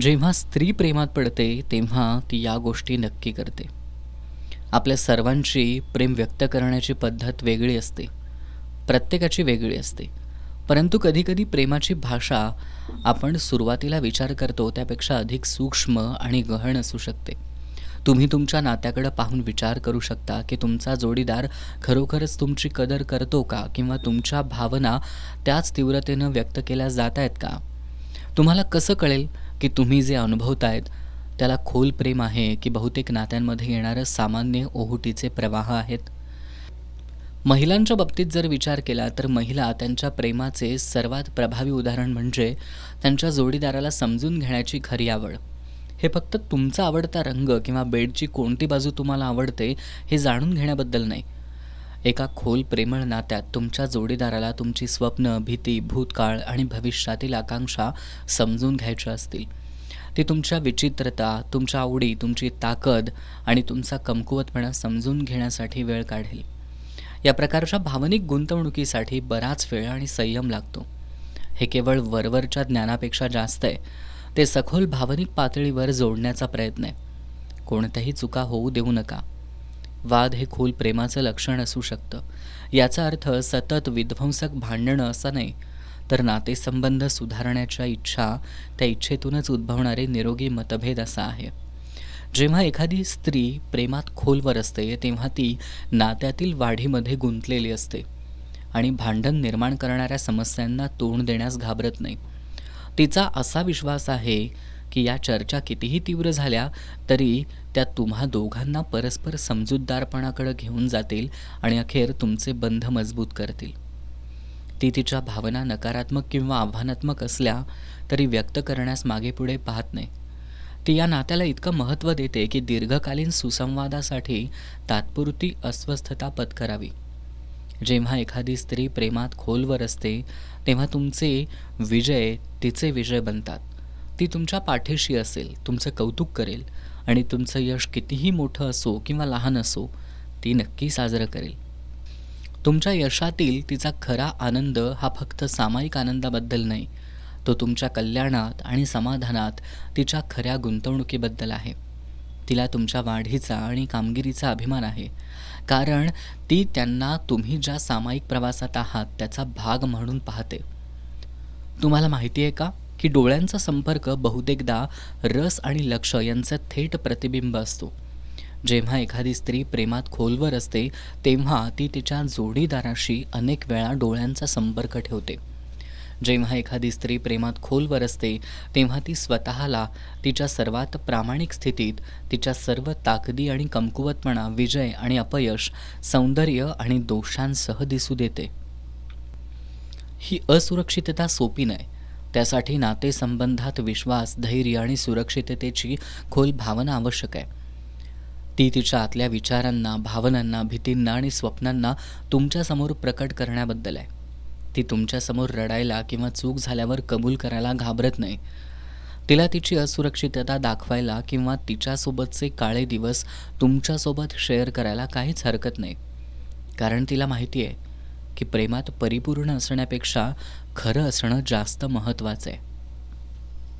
जेव्हा स्त्री प्रेमात पडते तेव्हा ती या गोष्टी नक्की करते. आपल्या सर्वांची प्रेम व्यक्त करण्याची पद्धत वेगळी असते. प्रत्येकाची वेगळी असते. परंतु कधीकधी प्रेमाची भाषा आपण सुरुवातीला विचार करतो त्यापेक्षा अधिक सूक्ष्म आणि गहन असू शकते. तुम्ही तुमच्या नात्याकडं पाहून विचार करू शकता की तुमचा जोडीदार खरोखरच तुमची कदर करतो का किंवा तुमच्या भावना त्याच तीव्रतेनं व्यक्त केल्या जात आहेत का? तुम्हाला कसं कळेल? की तुम्ही जे अनुभवतायत त्याला खोल प्रेम आहे की बहुतेक नात्यांमध्ये येणारं सामान्य ओहुटीचे प्रवाह आहेत? महिलांच्या बाबतीत जर विचार केला तर महिला त्यांच्या प्रेमाचे सर्वात प्रभावी उदाहरण म्हणजे त्यांच्या जोडीदाराला समजून घेण्याची खरी आवड. हे फक्त तुमचा आवडता रंग किंवा बेडची कोणती बाजू तुम्हाला आवडते हे जाणून घेण्याबद्दल नाही. एका खोल प्रेमळ नात्यात तुमच्या जोडीदाराला तुमची स्वप्न भीती भूतकाळ आणि भविष्यातील आकांक्षा समजून घ्यायच्या असतील. ती तुमच्या विचित्रता तुमच्या आवडी तुमची ताकद आणि तुमचा कमकुवतपणा समजून घेण्यासाठी वेळ काढेल. या प्रकारच्या भावनिक गुंतवणुकीसाठी बराच वेळ आणि संयम लागतो. हे केवळ वरवरच्या ज्ञानापेक्षा जास्त आहे. ते सखोल भावनिक पातळीवर जोडण्याचा प्रयत्न आहे. कोणत्याही चुका होऊ देऊ नका. वाद हे खोल प्रेमाचं लक्षण असू शकतं. याचा अर्थ सतत विध्वंसक भांडणं असं नाही तर नातेसंबंध सुधारण्याच्या इच्छा त्या इच्छेतूनच उद्भवणारे निरोगी मतभेद असा आहे. जेव्हा एखादी स्त्री प्रेमात खोलवर असते तेव्हा ती नात्यातील वाढीमध्ये गुंतलेली असते आणि भांडण निर्माण करणाऱ्या समस्यांना तोंड देण्यास घाबरत नाही. तिचा असा विश्वास आहे की या चर्चा कितीही तीव्र झाल्या तरी त्या तुम्हा दोघांना परस्पर समजूतदारपणाकडे घेऊन जातील आणि अखेर तुमचे बंध मजबूत करतील. ती तिच्या भावना नकारात्मक किंवा आव्हानात्मक असल्या तरी व्यक्त करण्यास मागे पुढे पाहत नाही. ती या नात्याला इतकं महत्त्व देते की दीर्घकालीन सुसंवादासाठी तात्पुरती अस्वस्थता पत्करावी. जेव्हा एखादी स्त्री प्रेमात खोलवर असते तेव्हा तुमचे विजय तिचे विजय बनतात. ती तुमच्या पाठीशी असेल तुमचं कौतुक करेल आणि तुमचं यश कितीही मोठं असो किंवा लहान असो ती नक्की साजरं करेल. तुमच्या यशातील तिचा खरा आनंद हा फक्त सामायिक आनंदाबद्दल नाही तो तुमच्या कल्याणात आणि समाधानात तिच्या खऱ्या गुंतवणुकीबद्दल आहे. तिला तुमच्या वाढीचा आणि कामगिरीचा अभिमान आहे कारण ती त्यांना तुम्ही ज्या सामायिक प्रवासात आहात त्याचा भाग म्हणून पाहते. तुम्हाला माहिती आहे का? की डोळ्यांचा संपर्क बहुतेकदा रस आणि लक्ष यांचा थेट प्रतिबिंब असतो. जेव्हा एखादी स्त्री प्रेमात खोलवर असते तेव्हा ती तिच्या जोडीदाराशी अनेक वेळा डोळ्यांचा संपर्क ठेवते. जेव्हा एखादी स्त्री प्रेमात खोलवर असते तेव्हा ती स्वतःला तिच्या सर्वात प्रामाणिक स्थितीत तिच्या सर्व ताकदी आणि कमकुवतपणा विजय आणि अपयश सौंदर्य आणि दोषांसह दिसू देते. ही असुरक्षितता सोपी नाही. त्यासाठी नातेसंबंधात विश्वास धैर्य आणि सुरक्षिततेची खोल भावना आवश्यक आहे. ती तिच्या आतल्या विचारांना भावनांना भीतींना आणि स्वप्नांना तुमच्यासमोर प्रकट करण्याबद्दल आहे. ती तुमच्यासमोर रडायला किंवा चूक झाल्यावर कबूल करायला घाबरत नाही. तिला तिची असुरक्षितता दाखवायला किंवा तिच्यासोबतचे काळे दिवस तुमच्यासोबत शेअर करायला काहीच हरकत नाही. कारण तिला माहिती आहे की प्रेमात परिपूर्ण असण्यापेक्षा खरं असणं जास्त महत्त्वाचं आहे.